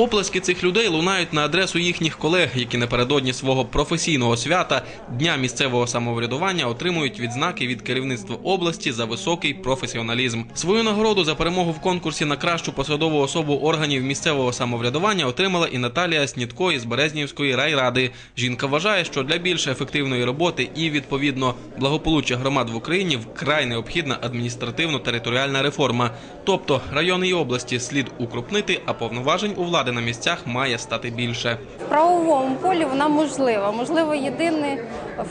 Оплески цих людей лунають на адресу їхніх колег, які напередодні свого професійного свята дня місцевого самоврядування отримують відзнаки від керівництва області за високий професіоналізм. Свою нагороду за перемогу в конкурсі на кращу посадову особу органів місцевого самоврядування отримала і Наталія Снітко із Березнівської райради. Жінка вважає, що для більш ефективної роботи і відповідно благополуччя громад в Україні вкрай необхідна адміністративно-територіальна реформа. Тобто райони і області слід укрупнити, а повноважень у влади на місцях має стати більше. В правовому полі вона можлива. Можливо, єдиний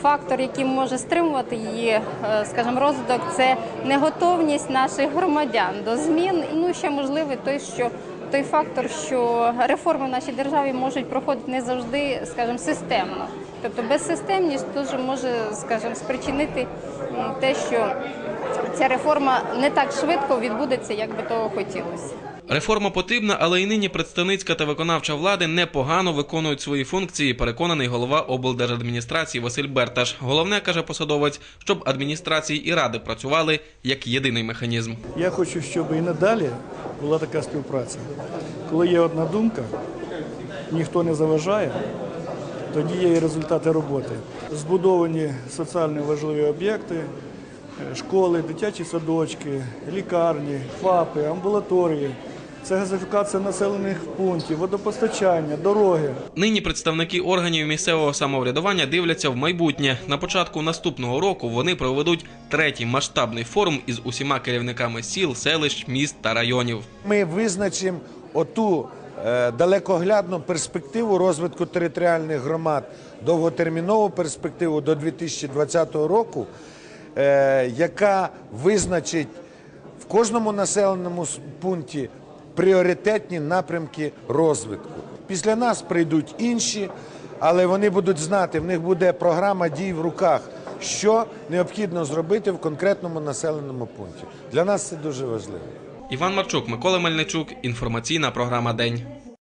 фактор, який може стримувати її, е, скажімо, розвиток, це неготовність наших громадян до змін. Ну ще можливий той, що той фактор, що реформи в нашій державі можуть проходити не завжди, скажімо, системно. Тобто безсистемність дуже може, скажімо, спричинити те, що ця реформа не так швидко відбудеться, як би того хотілося. Реформа потрібна, але і нині представницька та виконавча влади непогано виконують свої функції. Переконаний голова облдержадміністрації Василь Берташ. Головне каже посадовець, щоб адміністрації і ради працювали як єдиний механізм. Я хочу, щоб і надалі була така співпраця. Коли є одна думка, ніхто не заважає, тоді є і результати роботи. Збудовані соціально важливі об'єкти, е, школи, дитячі садочки, лікарні, ФАПи, амбулаторії. Це газифікація населених пунктів, водопостачання, дороги. Нині представники органів місцевого самоврядування дивляться в майбутнє. На початку наступного року вони проведуть третій масштабний форум із усіма керівниками сіл, селищ, міст та районів. Ми визначимо оту е, далекоглядну перспективу розвитку територіальних громад, довготермінову перспективу до 2020 року, е, яка визначить в кожному населеному пункті пріоритетні напрямки розвитку. Після нас прийдуть інші, але вони будуть знати, в них буде програма дій в руках, що необхідно зробити в конкретному населеному пункті. Для нас це дуже важливо. Іван Марчук, Микола Мельничук. Інформаційна програма День.